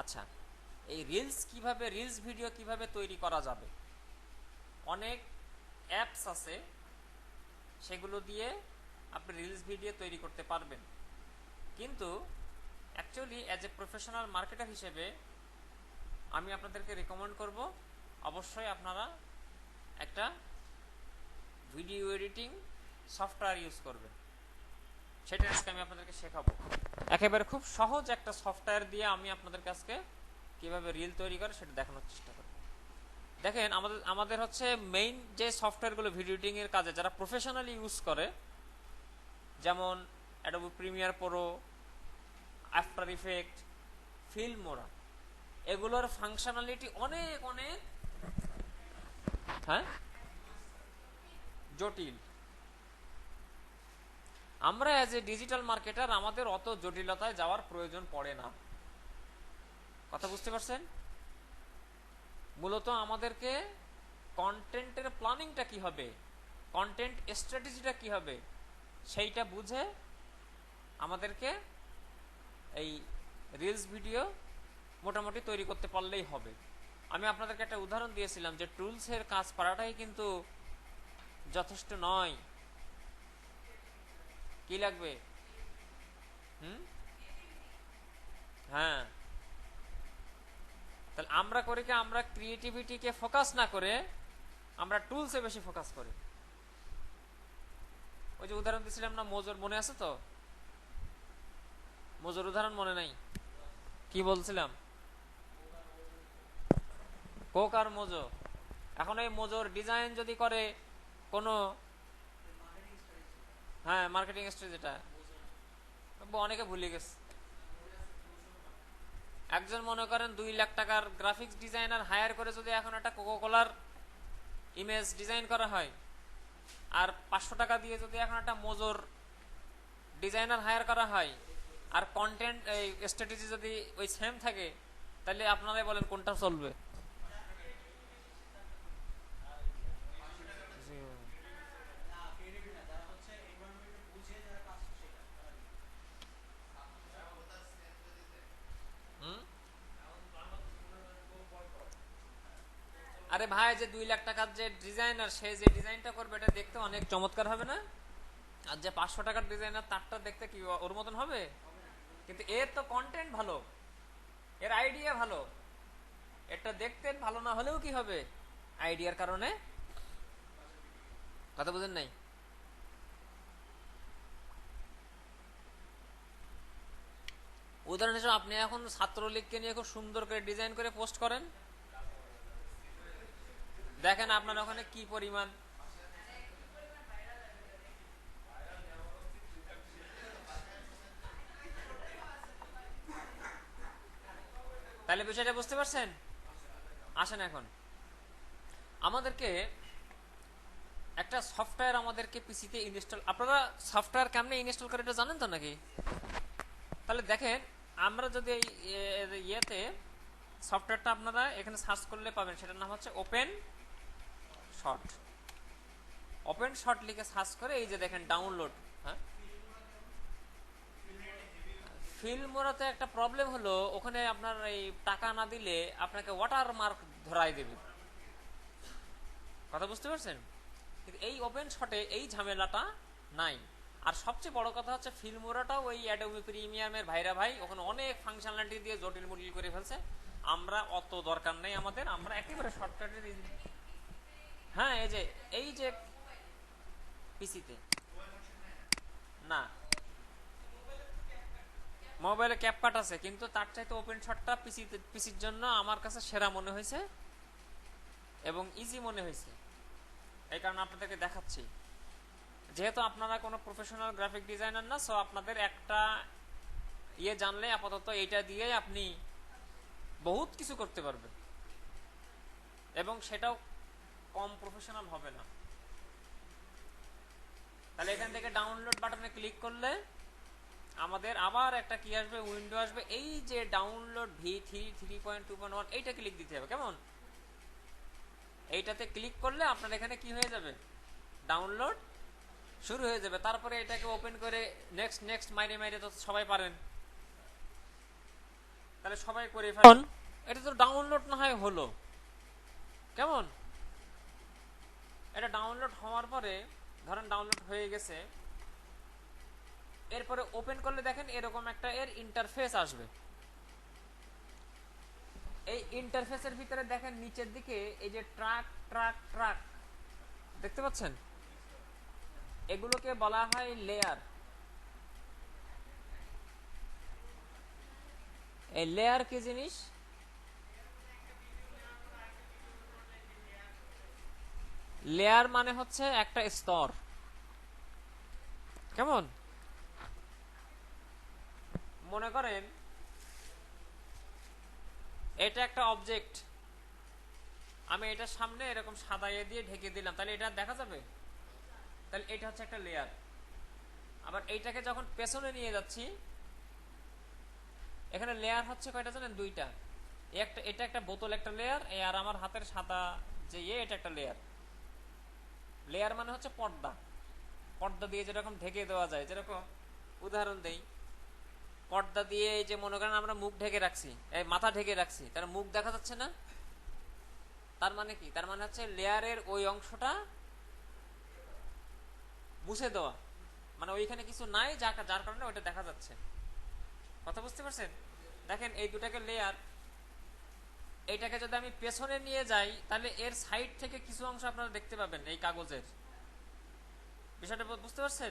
আচ্ছা এই রিলস কীভাবে রিলস ভিডিও কীভাবে তৈরি করা যাবে? অনেক অ্যাপস আছে, সেগুলো দিয়ে আপনি রিলস ভিডিও তৈরি করতে পারবেন। কিন্তু actually as a professional marketer হিসেবে আমি আপনাদেরকে রেকমেন্ড করব, অবশ্যই আপনারা একটা ভিডিও এডিটিং সফটওয়্যার ইউজ করবেন। সেটা আজকে আমি আপনাদেরকে শেখাবো। একেবারে খুব সহজ একটা সফটওয়্যার দিয়ে আমি আপনাদের কাছকে কীভাবে রিল তৈরি করে সেটা দেখানোর চেষ্টা করব। দেখেন, আমাদের আমাদের হচ্ছে মেইন যে সফটওয়্যারগুলো ভিডিও এর কাজে যারা প্রফেশনালি ইউজ করে, যেমন Adobe Premiere Pro After Effect Filmora এগুলোর ফাংশনালিটি অনেক অনেক হ্যাঁ? জটিল। আমরা অ্যাজ এ ডিজিটাল মার্কেটার আমাদের অত জটিলতায় যাওয়ার প্রয়োজন পড়ে না। কথা বুঝতে পারছেন? মূলত আমাদেরকে কন্টেন্টের প্ল্যানিংটা কি হবে? কন্টেন্ট স্ট্র্যাটেজিটা কি হবে? সেইটা বুঝে আমাদেরকে এই রিলস ভিডিও মোটামুটি তৈরি করতে পারলেই হবে। আমি আপনাদেরকে একটা উদাহরণ দিয়েছিলাম যে টুলসের কাজ করাটাই কিন্তু যথেষ্ট নয়। কি লাগবে? হুম? হ্যাঁ। তাহলে আমরা করি কি? আমরা ক্রিয়েটিভিটিকে ফোকাস না করে আমরা টুলসে বেশি ফোকাস করি। ওই যে উদাহরণ দিয়েছিলাম না, মজুর মনে আছে তো? মজুর উদাহরণ মনে নাই? কি বলছিলাম? কোক আর মোজো এখন এই মোজোর ডিজাইন যদি করে কোনো হ্যাঁ মার্কেটিং স্ট্রেজ এটা অনেকে ভুলে গেছে। একজন মনে করেন দুই লাখ টাকার গ্রাফিক্স ডিজাইনার হায়ার করে যদি এখন একটা কোকো কোলার ইমেজ ডিজাইন করা হয়, আর পাঁচশো টাকা দিয়ে যদি এখন একটা মোজোর ডিজাইনার হায়ার করা হয়, আর কন্টেন্ট এই স্ট্র্যাটেজি যদি ওই সেম থাকে, তাহলে আপনারাই বলেন কোনটা চলবে। আরে ভাই, যে দুই লাখ টাকার যে ডিজাইনার সে যে ডিজাইনটা করবে, এটা দেখতে অনেক চমৎকার হবে না? আর যে পাঁচশো টাকার ডিজাইনার তারটা দেখতে কি ওর মতন হবে? কিন্তু এর তো কন্টেন্ট ভালো। এর আইডিয়া ভালো। এটা দেখতে ভালো না হলেও কি হবে? আইডিয়ার কারণে? কথা বুঝেন নাই? উদাহরণ হিসেবে আপনি এখন ছাত্রলীগকে নিয়ে খুব সুন্দর করে ডিজাইন করে পোস্ট করেন। দেখেন আপনার ওখানে কি পরিমাণ? তাহলে বিষয়টা বুঝতে পারছেন? আসেন এখন। আমাদেরকে একটা সফটওয়্যার আমাদেরকে পিসিতে ইনস্টল আপনারা সফটওয়্যার কেমনে ইনস্টল করে এটা জানেন তো নাকি? তাহলে দেখেন, আমরা যদি এই ইয়েতে সফটওয়্যারটা আপনারা এখানে সার্চ করলে পাবেন, সেটার নাম হচ্ছে ওপেন শর্ট ওপেন শর্ট লিখে সার্চ করে, এই যে দেখেন ডাউনলোড হ্যাঁ? ফিল্মোরাতে একটা প্রবলেম হলো, ওখানে আপনার এই টাকা না দিলে আপনাকে ওয়াটার মার্ক ধরাই দেবে। কথা বুঝতে পারছেন? কিন্তু এই ওপেন শটে এই ঝামেলাটা নাই। আর সবচেয়ে বড় কথা হচ্ছে ফিল্মোরাটাও ওই অ্যাডোবি প্রিমিয়ামের ভাইরা ভাই, ওখানে অনেক ফাংশনালিটি দিয়ে জটিল মুটিল করে ফেলছে। আমরা অত দরকার নেই আমাদের, আমরা একেবারে শর্টকাটের হ্যাঁ এই যে এই যে পিসিতে। না। মোবাইলে ক্যাপকাট আছে, কিন্তু তার চাইতে ওপেন শটটা পিসিতে, পিসির জন্য আমার কাছে সেরা মনে হয়েছে এবং ইজি মনে হয়েছে। এই কারণে আপনাদেরকে দেখাচ্ছি। যেহেতু আপনারা কোনো প্রফেশনাল গ্রাফিক ডিজাইনার না সো আপনাদের একটা ইয়ে জানলে আপাতত এইটা দিয়ে আপনি বহুত কিছু করতে পারবেন। এবং সেটাও কম প্রফেশনাল হবে না। তাহলে এখান থেকে ডাউনলোড বাটনে ক্লিক করলে আমাদের আবার একটা কি আসবে? উইন্ডো আসবে। এই যে download V three three point two point one এইটা ক্লিক দিতে হবে কেমন? এইটাতে ক্লিক করলে আপনার এখানে কি হয়ে যাবে? ডাউনলোড শুরু হয়ে যাবে। তারপরে এটাকে ওপেন করে নেক্সট নেক্সট মাইরে মাইরে তো সবাই পারেন। তাহলে সবাই করে ফেলুন এটা তো ডাউনলোড না হয় হলো। কেমন? এটা ডাউনলোড হওয়ার পরে, ধরেন ডাউনলোড হয়ে গেছে, এরপরে ওপেন করলে দেখেন এরকম একটা এর ইন্টারফেস আসবে। এই ইন্টারফেসের ভিতরে দেখেন নিচের দিকে এই যে ট্রাক ট্রাক ট্রাক দেখতে পাচ্ছেন? এগুলোকে বলা হয় লেয়ার এই লেয়ার কি জিনিস? লেয়ার মানে হচ্ছে একটা স্তর। কেমন? মনে করেন, এটা একটা অবজেক্ট আমি এটার সামনে এরকম সাদা ইয়ে দিয়ে ঢেকে দিলাম, তাহলে এটা দেখা যাবে? তাহলে এটা হচ্ছে একটা লেয়ার আবার এইটাকে যখন পেছনে নিয়ে যাচ্ছি, এখানে লেয়ার হচ্ছে কয়টা জানেন? দুইটা। একটা, এটা একটা বোতল একটা লেয়ার আর আমার হাতের সাদা যে ইয়ে এটা একটা লেয়ার লেয়ার মানে হচ্ছে পর্দা। পর্দা দিয়ে যেরকম ঢেকে দেওয়া যায়, যেরকম উদাহরণ দেই। পর্দা দিয়ে যে মনে করেন আমরা মুখ ঢেকে রাখছি, এই মাথা ঢেকে রাখছি, তার মুখ দেখা যাচ্ছে না? তার মানে কি? তার মানে হচ্ছে লেয়ারের ওই অংশটা মুছে দেওয়া। মানে ওইখানে কিছু নাই যা যার কারণে ওইটা দেখা যাচ্ছে। কথা বুঝতে পারছেন? দেখেন এই দুটাকে লেয়ার এইটাকে যদি আমি পেছনে নিয়ে যাই, তাহলে এর সাইড থেকে কিছু অংশ আপনারা দেখতে পাবেন এই কাগজের। বিষয়টা বুঝতে পারছেন?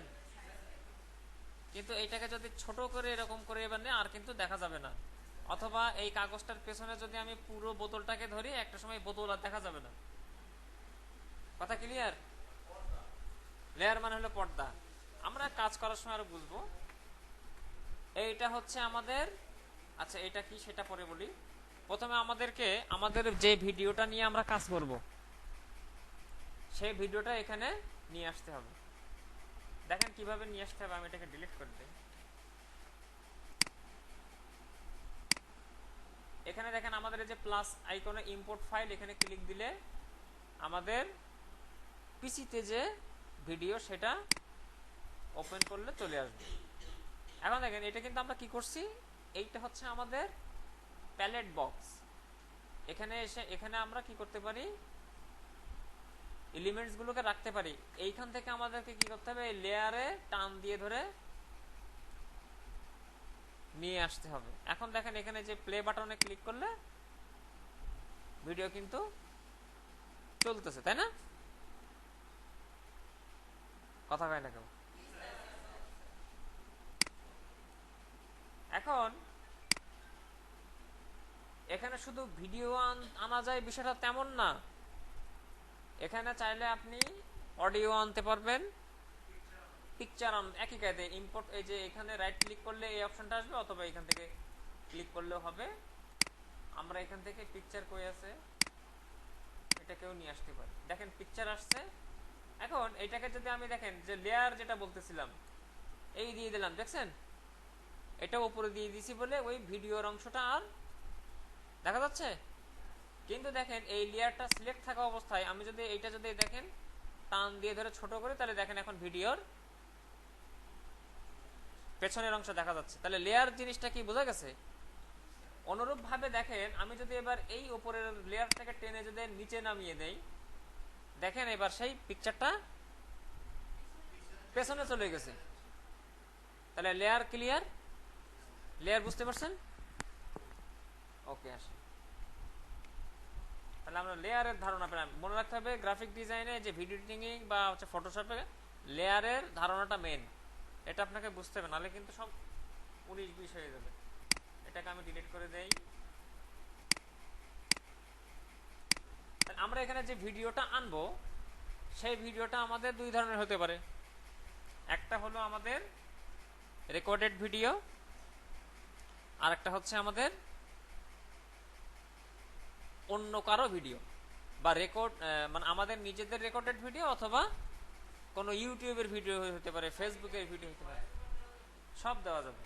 কিন্তু এইটাকে যদি ছোট করে এরকম করে এবার আর কিন্তু দেখা যাবে না। অথবা এই কাগজটার পেছনে যদি আমি পুরো বোতলটাকে ধরি, একটা সময় বোতল আর দেখা যাবে না। কথা ক্লিয়ার লেয়ার মানে হলো পর্দা। আমরা কাজ করার সময় আরও বুঝব। এইটা হচ্ছে আমাদের আচ্ছা এটা কি? সেটা পরে বলি। প্রথমে আমাদেরকে আমাদের যে ভিডিওটা নিয়ে আমরা কাজ করব, সেই ভিডিওটা এখানে নিয়ে আসতে হবে। দেখেন কীভাবে নিয়ে আসতে হবে, আমি এটাকে ডিলিট করে দিই। এখানে দেখেন আমাদের যে প্লাস আইকনে ইম্পোর্ট ফাইল এখানে ক্লিক দিলে আমাদের পিসিতে যে ভিডিও সেটা ওপেন করলে চলে আসবে। এখন দেখেন, এটা কিন্তু আমরা কি করছি? এইটা হচ্ছে আমাদের প্যালেট বক্স এখানে এসে, এখানে আমরা কি করতে পারি? এলিমেন্টস গুলোকে রাখতে পারি। এইখান থেকে আমাদেরকে কি করতে হবে? লেয়ারে টান দিয়ে ধরে নিয়ে আসতে হবে। এখন দেখেন এখানে যে প্লে বাটনে ক্লিক করলে ভিডিও কিন্তু চলতেছে, তাই না? কথা কয় না কেউ? এখন এখানে শুধু ভিডিও আনা যায় বিষয়টা তেমন না। এখানে চাইলে আপনি অডিও আনতে পারবেন। পিকচার আন একই কায়দে ইম্পোর্ট এই যে এখানে রাইট ক্লিক করলে এই অপশনটা আসবে অথবা এখান থেকে ক্লিক করলেও হবে। আমরা এখান থেকে পিকচার কই আছে? এটাকেও নিয়ে আসতে পারি। দেখেন পিকচার আসছে। এখন এটাকে যদি আমি দেখেন যে লেয়ার যেটা বলতেছিলাম, এই দিয়ে দিলাম, দেখছেন? এটা উপরে দিয়ে দিছি বলে ওই ভিডিওর অংশটা আর দেখা যাচ্ছে? কিন্তু দেখেন, এই লেয়ারটা সিলেক্ট থাকা অবস্থায় আমি যদি এইটা যদি দেখেন, টান দিয়ে ধরে ছোট করে, তাহলে দেখেন এখন ভিডিওর পেছনের অংশ দেখা যাচ্ছে। তাহলে লেয়ার জিনিসটা কি বোঝা গেছে? অনুরূপ ভাবে দেখেন, আমি যদি এবার এই উপরের লেয়ারটাকে টেনে যদি নিচে নামিয়ে দেই, দেখেন এবার সেই পিকচারটা পেছনে চলে গেছে। তাহলে লেয়ার ক্লিয়ার লেয়ার বুঝতে পারছেন? ওকে, আসে। তাহলে আমরা লেয়ারের ধারণা পেলাম। মনে রাখতে হবে গ্রাফিক ডিজাইনে যে ভিডিও এডিটিং বা হচ্ছে ফটোশপে লেয়ারের ধারণাটা মেন এটা আপনাকে বুঝতে হবে, নাহলে কিন্তু সব উনিশ বিশ হয়ে যাবে। এটাকে আমি ডিলিট করে দেই। আমরা এখানে যে ভিডিওটা আনব, সেই ভিডিওটা আমাদের দুই ধরনের হতে পারে। একটা হলো আমাদের রেকর্ডেড ভিডিও আর একটা হচ্ছে আমাদের অন্য কারও ভিডিও বা রেকর্ড মানে আমাদের নিজেদের রেকর্ডেড ভিডিও অথবা কোনো ইউটিউবের ভিডিও হতে পারে ফেসবুকের ভিডিও হতে পারে। সব দেওয়া যাবে।